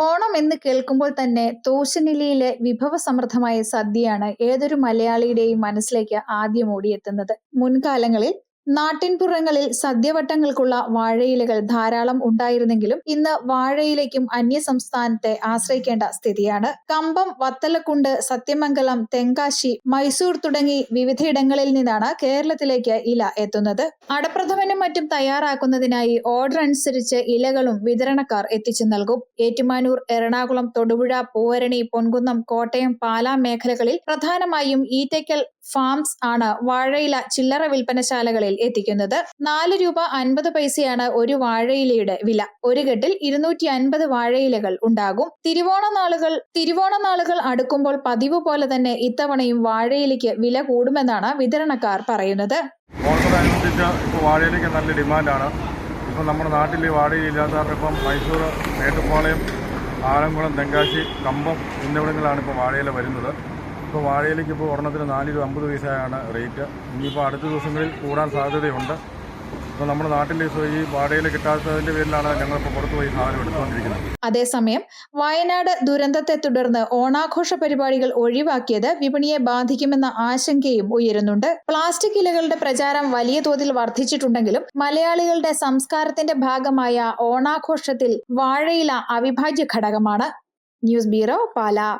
ഓണം എന്ന് കേൾക്കുമ്പോൾ തന്നെ തോശനിലയിലെ വിഭവസമൃദ്ധമായ സദ്യയാണ് ഏതൊരു മലയാളിയുടെയും മനസ്സിലേക്ക് ആദ്യം ഓടിയെത്തുന്നത്. മുൻകാലങ്ങളിൽ നാട്ടിൻപുറങ്ങളിൽ സദ്യവട്ടങ്ങൾക്കുള്ള വാഴയിലകൾ ധാരാളം ഉണ്ടായിരുന്നെങ്കിലും ഇന്ന് വാഴയിലയ്ക്കും അന്യസംസ്ഥാനത്തെ ആശ്രയിക്കേണ്ട സ്ഥിതിയാണ്. കമ്പം വത്തലക്കുണ്ട് സത്യമംഗലം തെങ്കാശി മൈസൂർ തുടങ്ങി വിവിധയിടങ്ങളിൽ നിന്നാണ് കേരളത്തിലേക്ക് ഇല എത്തുന്നത്. അടപ്രഥമനും മറ്റും തയ്യാറാക്കുന്നതിനായി ഓർഡർ അനുസരിച്ച് ഇലകളും വിതരണക്കാർ എത്തിച്ചു നൽകും. ഏറ്റുമാനൂർ എറണാകുളം തൊടുപുഴ പൂവരണി പൊൻകുന്നം കോട്ടയം പാലാ മേഖലകളിൽ പ്രധാനമായും ഈറ്റയ്ക്കൽ ഫാംസ് ആണ് വാഴയില ചില്ലറ വിൽപ്പനശാലകളിൽ എത്തിക്കുന്നത്. നാല് രൂപ അൻപത് പൈസയാണ് ഒരു വാഴയിലയുടെ വില. ഒരു കെട്ടിൽ ഇരുന്നൂറ്റി അൻപത് വാഴയിലകൾ ഉണ്ടാകും. തിരുവോണ നാളുകൾ തിരുവോണ നാളുകൾ അടുക്കുമ്പോൾ പതിവ് പോലെ തന്നെ ഇത്തവണയും വാഴയിലയ്ക്ക് വില കൂടുമെന്നാണ് വിതരണക്കാർ പറയുന്നത്. വാഴയിലേക്ക് നല്ല ഡിമാൻഡാണ്. ഇപ്പം നമ്മുടെ നാട്ടിൽ വാഴയില്ലാത്ത കാരണം ഇപ്പം മൈസൂർ മേട്ടുപ്പാളയം ആലംകുളം തെങ്കാശി കമ്പം എന്നിവിടങ്ങളിലാണ് ഇപ്പോൾ വാഴയില വരുന്നത്. ഇപ്പോൾ വാഴയിലേക്ക് ഇപ്പോൾ ഒരെണ്ണത്തിന് രൂപ അമ്പത് പൈസയാണ് റേറ്റ്. ഇനിയിപ്പോൾ അടുത്ത ദിവസങ്ങളിൽ കൂടാൻ സാധ്യതയുണ്ട്. ഇപ്പോൾ നമ്മുടെ നാട്ടിൽ ഈ വാഴയിൽ കിട്ടാത്തതിന്റെ പേരിലാണ് ഞങ്ങളിപ്പോൾ പുറത്ത് പോയി സാധനം എടുത്തുകൊണ്ടിരിക്കുന്നത്. അതേസമയം വയനാട് ദുരന്തത്തെ തുടർന്ന് ഓണാഘോഷ പരിപാടികൾ ഒഴിവാക്കിയത് വിപണിയെ ബാധിക്കുമെന്ന ആശങ്കയും ഉയരുന്നുണ്ട്. പ്ലാസ്റ്റിക് ഇലകളുടെ പ്രചാരം വലിയ തോതിൽ വർദ്ധിച്ചിട്ടുണ്ടെങ്കിലും മലയാളികളുടെ സംസ്കാരത്തിന്റെ ഭാഗമായ ഓണാഘോഷത്തിൽ വാഴയില അവിഭാജ്യ ഘടകമാണ്. News bureau Pala.